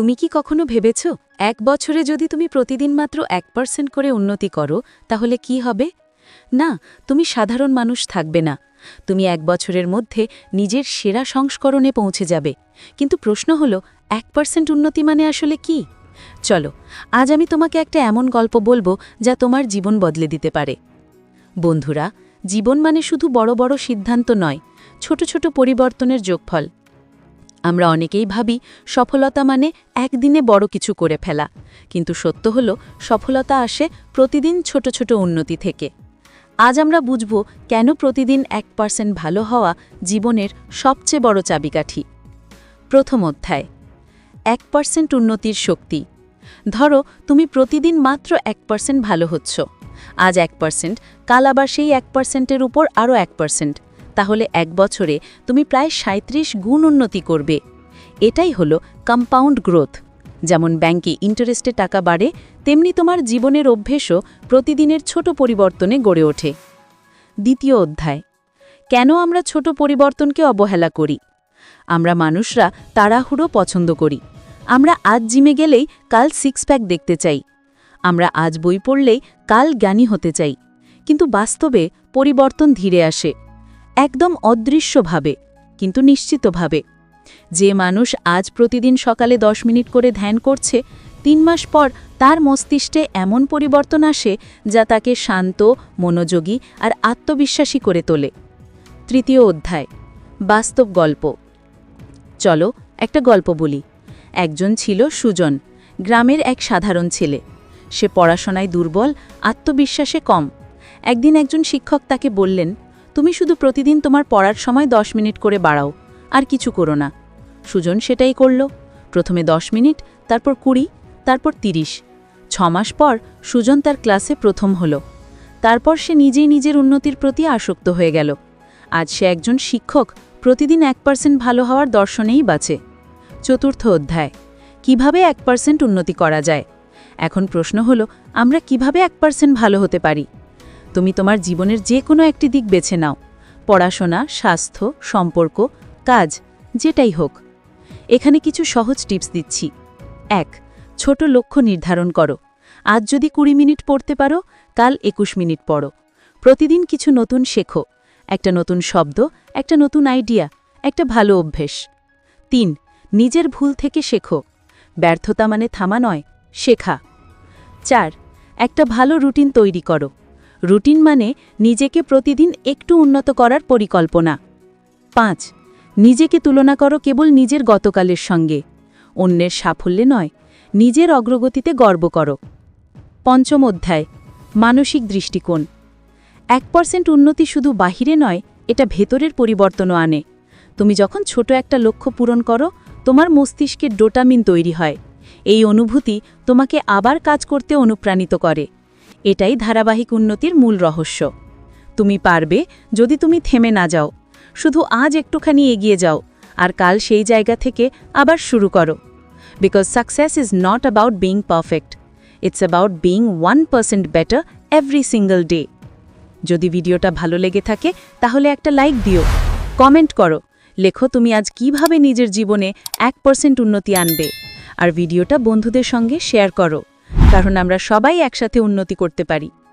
তুমি কি কখনো ভেবেছ, এক বছরে যদি তুমি প্রতিদিন মাত্র এক পার্সেন্ট করে উন্নতি করো, তাহলে কি হবে? না, তুমি সাধারণ মানুষ থাকবে না। তুমি এক বছরের মধ্যে নিজের সেরা সংস্করণে পৌঁছে যাবে। কিন্তু প্রশ্ন হলো, এক পার্সেন্ট উন্নতি মানে আসলে কি? চলো, আজ আমি তোমাকে একটা এমন গল্প বলব যা তোমার জীবন বদলে দিতে পারে। বন্ধুরা, জীবন মানে শুধু বড় বড় সিদ্ধান্ত নয়, ছোট ছোট পরিবর্তনের যোগফল। আমরা অনেকেই ভাবি সফলতা মানে একদিনে বড় কিছু করে ফেলা। কিন্তু সত্য হল, সফলতা আসে প্রতিদিন ছোট ছোট উন্নতি থেকে। আজ আমরা বুঝব কেন প্রতিদিন এক পার্সেন্ট ভালো হওয়া জীবনের সবচেয়ে বড় চাবিকাঠি। প্রথম অধ্যায়, এক পার্সেন্ট উন্নতির শক্তি। ধরো, তুমি প্রতিদিন মাত্র এক পার্সেন্ট ভালো হচ্ছ। আজ এক পার্সেন্ট, কাল আবার সেই এক পার্সেন্টের উপর আরও এক পার্সেন্ট। তাহলে এক বছরে তুমি প্রায় সাঁত্রিশ গুণ উন্নতি করবে। এটাই হলো কম্পাউন্ড গ্রোথ যেমন ব্যাংকে ইন্টারেস্টে টাকা বাড়ে, তেমনি তোমার জীবনের অভ্যেসও প্রতিদিনের ছোট পরিবর্তনে গড়ে ওঠে। দ্বিতীয় অধ্যায়, কেন আমরা ছোট পরিবর্তনকে অবহেলা করি? আমরা মানুষরা তাড়াহুড়ো পছন্দ করি। আমরা আজ জিমে গেলেই কাল সিক্স প্যাক দেখতে চাই। আমরা আজ বই পড়লেই কাল জ্ঞানী হতে চাই। কিন্তু বাস্তবে পরিবর্তন ধীরে আসে। একদম অদৃশ্যভাবে, কিন্তু নিশ্চিতভাবে। যে মানুষ আজ প্রতিদিন সকালে দশ মিনিট করে ধ্যান করছে, তিন মাস পর তার মস্তিষ্কে এমন পরিবর্তন আসে যা তাকে শান্ত, মনোযোগী আর আত্মবিশ্বাসী করে তোলে। তৃতীয় অধ্যায়, বাস্তব গল্প। চলো একটা গল্প বলি। একজন ছিল সুজন, গ্রামের এক সাধারণ ছেলে। সে পড়াশোনায় দুর্বল, আত্মবিশ্বাসে কম। একদিন একজন শিক্ষক তাকে বললেন তুমি শুধু প্রতিদিন তোমার পড়ার সময় দশ মিনিট করে বাড়াও, আর কিছু করো না। সুজন সেটাই করল। প্রথমে দশ মিনিট, তারপর কুড়ি, তারপর তিরিশ। ছমাস পর সুজন তার ক্লাসে প্রথম হল। তারপর সে নিজেই নিজের উন্নতির প্রতি আসক্ত হয়ে গেল। আজ সে একজন শিক্ষক, প্রতিদিন এক পার্সেন্ট ভালো হওয়ার দর্শনেই বাঁচে। চতুর্থ অধ্যায়, কীভাবে এক পার্সেন্ট উন্নতি করা যায়? এখন প্রশ্ন হলো, আমরা কীভাবে এক পার্সেন্ট ভালো হতে পারি? তুমি তোমার জীবনের যে কোনো একটি দিক বেছে নাও। পড়াশোনা, স্বাস্থ্য, সম্পর্ক, কাজ, যেটাই হোক। এখানে কিছু সহজ টিপস দিচ্ছি। এক, ছোট লক্ষ্য নির্ধারণ করো। আজ যদি কুড়ি মিনিট পড়তে পারো, কাল একুশ মিনিট পড়ো। প্রতিদিন কিছু নতুন শেখো। একটা নতুন শব্দ, একটা নতুন আইডিয়া, একটা ভালো অভ্যেস। তিন, নিজের ভুল থেকে শেখো। ব্যর্থতা মানে থামা নয়, শেখা। চার, একটা ভালো রুটিন তৈরি করো। রুটিন মানে নিজেকে প্রতিদিন একটু উন্নত করার পরিকল্পনা। পাঁচ, নিজেকে তুলনা করো কেবল নিজের গতকালের সঙ্গে। অন্যের সাফল্যে নয়, নিজের অগ্রগতিতে গর্ব করো। পঞ্চম অধ্যায়, মানসিক দৃষ্টিকোণ। এক পার্সেন্ট উন্নতি শুধু বাহিরে নয়, এটা ভেতরের পরিবর্তনও আনে। তুমি যখন ছোট একটা লক্ষ্য পূরণ করো, তোমার মস্তিষ্কে ডোটামিন তৈরি হয়। এই অনুভূতি তোমাকে আবার কাজ করতে অনুপ্রাণিত করে। এটাই ধারাবাহিক উন্নতির মূল রহস্য। তুমি পারবে যদি তুমি থেমে না যাও। শুধু আজ একটুখানি এগিয়ে যাও আর কাল সেই জায়গা থেকে আবার শুরু করো। Because success is not about being perfect it's about being one percent better every single day যদি ভিডিওটা ভালো লেগে থাকে, তাহলে একটা লাইক দিও। কমেন্ট করো, লেখো তুমি আজ কীভাবে নিজের জীবনে এক পার্সেন্ট উন্নতি আনবে। আর ভিডিওটা বন্ধুদের সঙ্গে শেয়ার করো। কারণ আমরা সবাই একসাথে উন্নতি করতে পারি।